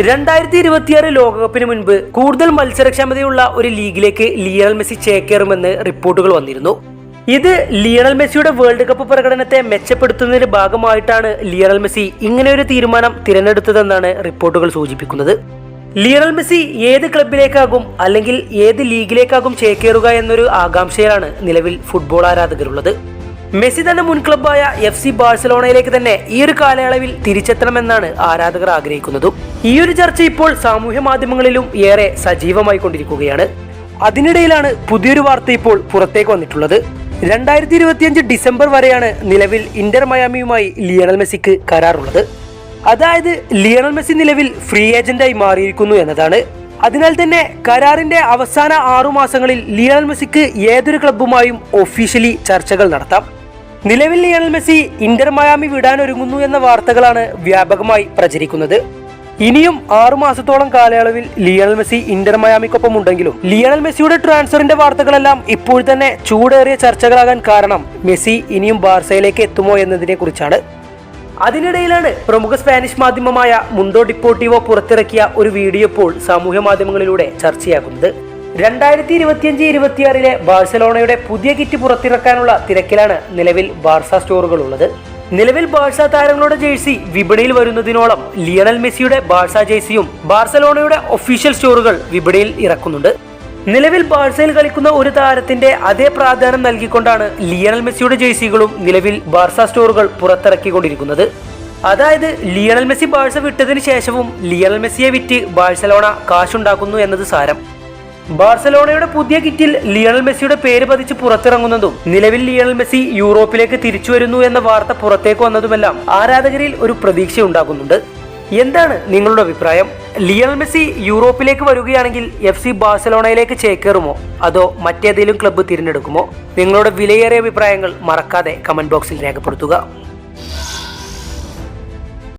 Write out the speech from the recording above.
രണ്ടായിരത്തി ഇരുപത്തിയാറ് ലോകകപ്പിന് മുൻപ് കൂടുതൽ മത്സരക്ഷമതയുള്ള ഒരു ലീഗിലേക്ക് ലിയണൽ മെസ്സി ചേക്കേറുമെന്ന് റിപ്പോർട്ടുകൾ വന്നിരുന്നു. ഇത് ലിയണൽ മെസ്സിയുടെ വേൾഡ് കപ്പ് പ്രകടനത്തെ മെച്ചപ്പെടുത്തുന്നതിന്റെ ഭാഗമായിട്ടാണ് ലിയണൽ മെസ്സി ഇങ്ങനെ ഒരു തീരുമാനം തിരഞ്ഞെടുത്തതെന്നാണ് റിപ്പോർട്ടുകൾ സൂചിപ്പിക്കുന്നത്. ലിയണൽ മെസ്സി ഏത് ക്ലബിലേക്കാകും അല്ലെങ്കിൽ ഏത് ലീഗിലേക്കാകും ചേക്കേറുക എന്നൊരു ആകാംക്ഷയിലാണ് നിലവിൽ ഫുട്ബോൾ ആരാധകരുള്ളത്. മെസ്സി തന്റെ മുൻ ക്ലബായ എഫ് സി ബാഴ്സലോണയിലേക്ക് തന്നെ ഈ ഒരു കാലയളവിൽ തിരിച്ചെത്തണമെന്നാണ് ആരാധകർ ആഗ്രഹിക്കുന്നതും. ഈ ഒരു ചർച്ച ഇപ്പോൾ സാമൂഹ്യ മാധ്യമങ്ങളിലും ഏറെ സജീവമായി കൊണ്ടിരിക്കുകയാണ്. അതിനിടയിലാണ് പുതിയൊരു വാർത്ത ഇപ്പോൾ പുറത്തേക്ക് വന്നിട്ടുള്ളത്. രണ്ടായിരത്തി ഇരുപത്തിയഞ്ച് ഡിസംബർ വരെയാണ് നിലവിൽ ഇന്റർ മയാമിയുമായി ലിയണൽ മെസ്സിക്ക് കരാറുള്ളത്. അതായത് ലിയണൽ മെസ്സി നിലവിൽ ഫ്രീ ഏജന്റായി മാറിയിരിക്കുന്നു എന്നതാണ്. അതിനാൽ തന്നെ കരാറിന്റെ അവസാന ആറു മാസങ്ങളിൽ ലിയണൽ മെസ്സിക്ക് ഏതൊരു ക്ലബ്ബുമായും ഒഫീഷ്യലി ചർച്ചകൾ നടത്താം. നിലവിൽ ലിയണൽ മെസ്സി ഇന്റർ മയാമി വിടാനൊരുങ്ങുന്നു എന്ന വാർത്തകളാണ് വ്യാപകമായി പ്രചരിക്കുന്നത്. ഇനിയും ആറു മാസത്തോളം കാലയളവിൽ ലിയണൽ മെസ്സി ഇന്റർ മയാമിക്കൊപ്പം ഉണ്ടെങ്കിലും ലിയണൽ മെസ്സിയുടെ ട്രാൻസ്ഫറിന്റെ വാർത്തകളെല്ലാം ഇപ്പോൾ തന്നെ ചൂടേറിയ ചർച്ചകളാകാൻ കാരണം മെസ്സി ഇനിയും ബാർസയിലേക്ക് എത്തുമോ എന്നതിനെ കുറിച്ചാണ്. അതിനിടയിലാണ് പ്രമുഖ സ്പാനിഷ് മാധ്യമമായ മുണ്ടോ ഡിപ്പോർട്ടിവോ പുറത്തിറക്കിയ ഒരു വീഡിയോ ഇപ്പോൾ സാമൂഹ്യ മാധ്യമങ്ങളിലൂടെ ചർച്ചയാകുന്നത്. രണ്ടായിരത്തി ഇരുപത്തിയഞ്ച് ഇരുപത്തിയാറിലെ ബാഴ്സലോണയുടെ പുതിയ കിറ്റ് പുറത്തിറക്കാനുള്ള തിരക്കിലാണ് നിലവിൽ ബാർസ സ്റ്റോറുകൾ ഉള്ളത് നിലവിൽ ബാഴ്സ താരങ്ങളുടെ ജേഴ്സി വിപണിയിൽ വരുന്നതിനോളം ലിയണൽ മെസ്സിയുടെ ബാഴ്സ ജേഴ്സിയും ബാഴ്സലോണയുടെ ഒഫീഷ്യൽ സ്റ്റോറുകൾ വിപണിയിൽ ഇറക്കുന്നുണ്ട്. നിലവിൽ ബാഴ്സയിൽ കളിക്കുന്ന ഒരു താരത്തിന്റെ അതേ പ്രാധാന്യം നൽകിക്കൊണ്ടാണ് ലിയണൽ മെസ്സിയുടെ ജേഴ്സികളും നിലവിൽ ബാഴ്സ സ്റ്റോറുകൾ പുറത്തിറക്കിക്കൊണ്ടിരിക്കുന്നത്. അതായത് ലിയണൽ മെസ്സി ബാഴ്സ വിട്ടതിന് ശേഷവും ലിയണൽ മെസ്സിയെ വിറ്റ് ബാഴ്സലോണ കാശുണ്ടാക്കുന്നു എന്നത് സാരം. ബാർസലോണയുടെ പുതിയ കിറ്റിൽ ലിയണൽ മെസ്സിയുടെ പേര് പതിച്ച് പുറത്തിറങ്ങുന്നതും നിലവിൽ ലിയണൽ മെസ്സി യൂറോപ്പിലേക്ക് തിരിച്ചു വരുന്നു എന്ന വാർത്ത പുറത്തേക്ക് വന്നതുമെല്ലാം ആരാധകരിൽ ഒരു പ്രതീക്ഷ ഉണ്ടാകുന്നുണ്ട് എന്താണ് നിങ്ങളുടെ അഭിപ്രായം? ലിയണൽ മെസ്സി യൂറോപ്പിലേക്ക് വരികയാണെങ്കിൽ എഫ് സി ബാഴ്സലോണയിലേക്ക് ചേക്കേറുമോ? അതോ മറ്റേതെങ്കിലും ക്ലബ്ബ് തിരഞ്ഞെടുക്കുമോ? നിങ്ങളുടെ വിലയേറിയ അഭിപ്രായങ്ങൾ മറക്കാതെ കമന്റ് ബോക്സിൽ രേഖപ്പെടുത്തുക.